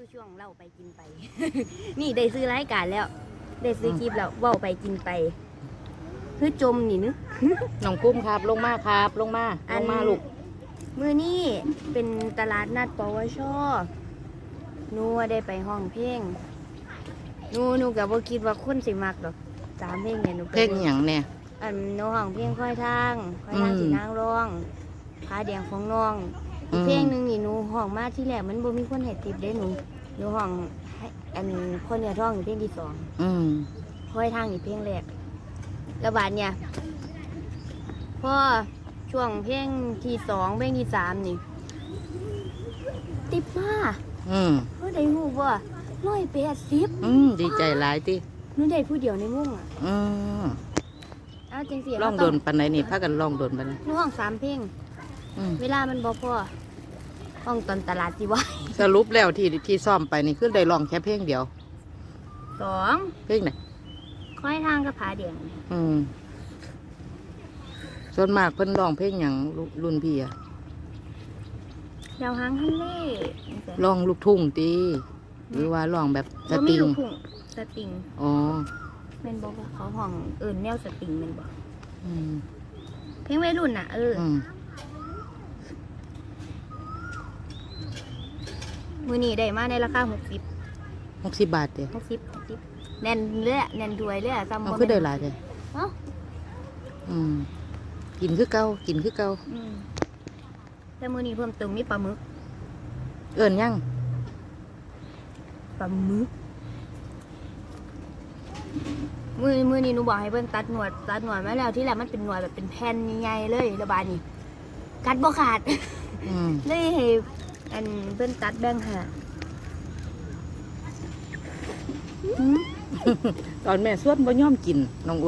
สู่ช่วงเล่าไปกินไป นี่ได้ซื้อรายการแล้ว ได้ซื้อคลิปแล้วเว้าไปกินไปคือจมนี่นึน้องปุ้มครับ ลงมาครับ ลงมาอัลนงมาลูกมื้อนี้เป็นตลาดนัดปวชหนูว่าได้ไปห้องเพลงหนูหนูก็บ่คิดว่าคนสิมักดอกสามเพลงเนี่ยหนูไปเพลงอหย่างเนี่ยอันหนูห้องเพลงค่อยทางค่อยทางอืมสินางร้องพาแดงของน้องอีอืกมเพลงหนึงนี่ หนูห้องมาที่แรกมันบ่มีคนให้ติปเด้หนูหนูห้องให้อันคนเหนือท้องนี่เพลงที่สองอืมค่อยทางนี่เพลงแรกแล้วบาดเนี่ยพอช่วงเพลงที่สองเพลงที่สามนี่ ติปมาอืมเพื่อได้หูว่าร้อยแปดสิบอืมดีใจหลายติหนูได้ผู้เดียวในมุ่งอะอืมเอาจริงสิลองโดนปันไหนนี่พากันลองโดนปันไหนหนูห้องสามเพลง อืม เวลามันบ่พอ ห้องตอนตลาดสิวะสรุปแล้วที่ที่ซ่อมไปนี่คือได้ลองแค่เพลงเดียว สองเพลงไหนค่อยทางกับผาเดียงอืมส่วนมากเพิ่นร้องเพลงอย่างรุ่นพี่อะดาวหางฮันเล่ร้องลูกทุ่งตีหรือว่าร้องแบบสบ่ตมีริงลูกทุ่งสตริงอ๋อแม่นบอกว่าเขาห้องเอิญแนวสตริงแม่นบอกอืมเพลงวัยรุ่นน่ะเอออ อื มมือนี้ได้มาในราคาหกสิบหกสิบบาทเดียวหกสิบหกสิบแน่นเลยอะแน่นด้วยเลยอะจำเอาบ่คือได้แม่นหลายเลยเอ้าอืมกินคือเก่ากินคือเก่าอืมแต่มือนี้เพิ่มเติมมีปลาหมึกเอิ้นยังปลาหมึกมือมือนี้หนูบอกให้เพิ่นตัดหนวดตัดหนวดมาแล้วที่แรกมันเป็นหนวดแบบเป็นแผ่นใหญ่ๆเลยระบาดนี่กัดบ่ขาด อืม เลยให้ อันเพิ่นตัดแบ่งหาตอนแม่สวดบ่ยอมกินน้อง